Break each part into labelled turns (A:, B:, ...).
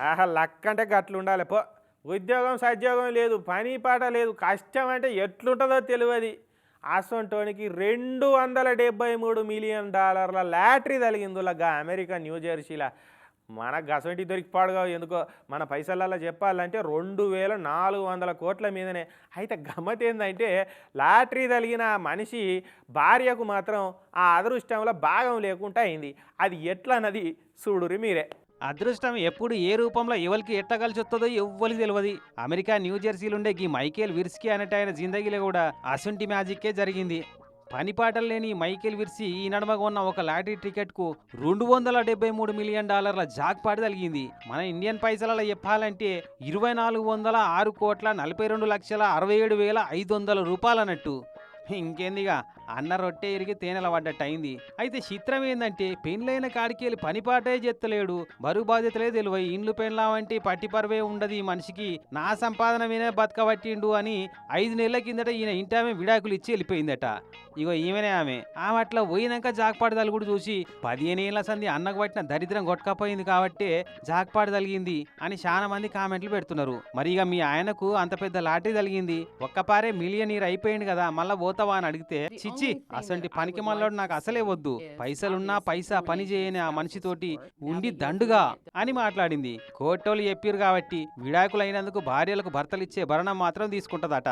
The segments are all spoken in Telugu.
A: ఆహా లక్ అంటే గట్లు ఉండాలి. పో. ఉద్యోగం సద్యోగం లేదు. పని పాట లేదు. కష్టం అంటే ఎట్లుంటుందో తెలియదు. అసొంటోనికి రెండు వందల డెబ్బై మూడు మిలియన్ డాలర్ల లాటరీ తగిలిందిలాగా అమెరికా న్యూ జెర్సీలా. మన గసంటి దొరికిపాడుగా ఎందుకో? మన పైసలల్లో చెప్పాలంటే రెండు వేల నాలుగు వందల కోట్ల మీదనే. అయితే గమ్మత్ ఏంటంటే లాటరీ తగిలిన మనిషి భార్యకు మాత్రం ఆ అదృష్టంలో భాగం లేకుండా అయింది. అది ఎట్లన్నది? చూడురి మీరే.
B: అదృష్టం ఎప్పుడు ఏ రూపంలో ఎవరికి ఎట్ట కలిసి వస్తుందో ఎవ్వరికి తెలియదు అమెరికా న్యూ జెర్సీలుండే ఈ మైకేల్ విర్స్కి అనేట ఆయన జిందగీలో కూడా అసుంటి మ్యాజిక్కే జరిగింది. పనిపాటలు లేని మైకేల్ విర్సి ఈ నడమగా ఉన్న ఒక లాటరీ టికెట్కు రెండు వందల డెబ్బై మూడు మిలియన్ డాలర్ల జాక్పాటు కలిగింది మన ఇండియన్ పైసలలో చెప్పాలంటే ఇరవై నాలుగు వందల ఆరు కోట్ల నలభై రెండు లక్షల అరవై ఏడు వేల ఐదు వందల రూపాయలు అన్నట్టు ఇంకేందిగా? అన్న రొట్టె ఇరిగి తేనెల పడ్డట్టు అయింది అయితే చిత్రం ఏందంటే పెళ్ళైన కాడికి వెళ్ళి పనిపాటే చెత్తలేడు. బరువు బాధ్యతలే తెలివై ఇండ్లు పెళ్ళామంటే పట్టి పరువే ఉండదు ఈ మనిషికి. నా సంపాదన వినే బతకబట్టిండు అని ఐదు నెలల కిందట ఈయన ఇంటామె విడాకులు ఇచ్చి వెళ్ళిపోయిందట. ఇగో ఈమెనే ఆమె. ఆమె అట్లా పోయినాక జాక్పాటు తలుగుడు చూసి పదిహేను ఏళ్ళ సంది అన్నకు పట్టిన దరిద్రం కొట్టకపోయింది కాబట్టి జాక్పాటు తలిగింది అని చాలా మంది కామెంట్లు పెడుతున్నారు. మరి ఇక మీ ఆయనకు అంత పెద్ద లాటరీ తలిగింది. ఒక్కపారే మిలియనీర్ అయిపోయింది కదా మళ్ళా పోతావా అని అడిగితే చిచ్చి అసంటి పనికి మళ్ళోడు నాకు అసలే వద్దు. పైసలున్నా పైసా పని చేయని ఆ మనిషితోటి ఉండి దండుగా అని మాట్లాడింది. కోర్టోలు చెప్పారు కాబట్టి విడాకులైనందుకు భార్యలకు భర్తలు ఇచ్చే భరణం మాత్రం తీసుకుంటదట.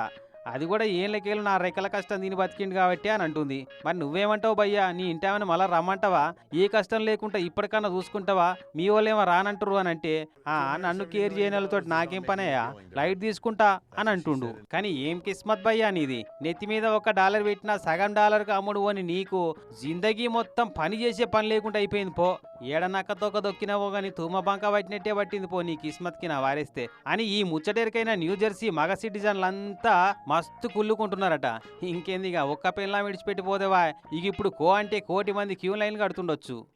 B: అది కూడా ఏళ్ళకేళ్ళు నా రెక్కల కష్టం దీని బతికిండు కాబట్టి అని అంటుంది. మరి నువ్వేమంటావు భయ్యా? నీ ఇంటామని మళ్ళా రమ్మంటావా? ఏ కష్టం లేకుండా ఇప్పటికన్నా చూసుకుంటావా? మీ వాళ్ళేమో రానంటారు అని అంటే ఆ నన్ను కేర్ చేయని వాళ్ళతో నాకేం పనయ్యా? లైట్ తీసుకుంటా అని అంటుండు. కానీ ఏం కిస్మత్ భయ్యా నీది? నెత్తి మీద ఒక డాలర్ పెట్టినా సగం డాలర్కి అమ్ముడు అని నీకు జిందగీ మొత్తం పని చేసే పని లేకుండా అయిపోయింది పో. ఏడనక్క తోక దొక్కినవో గాని తూమ బంక పట్టినట్టే పట్టింది పో నీ కిస్మత్కి నా వారేస్తే. అని ఈ ముచ్చటేరికైన న్యూ జెర్సీ మగ సిటిజన్లంతా మస్తు కుళ్ళుకుంటున్నారట. ఇంకేందిగా ఒక్క పిల్లా విడిచిపెట్టిపోదేవా ఇక ఇప్పుడు కో అంటే కోటి మంది క్యూ లైన్ కడుతుండొచ్చు.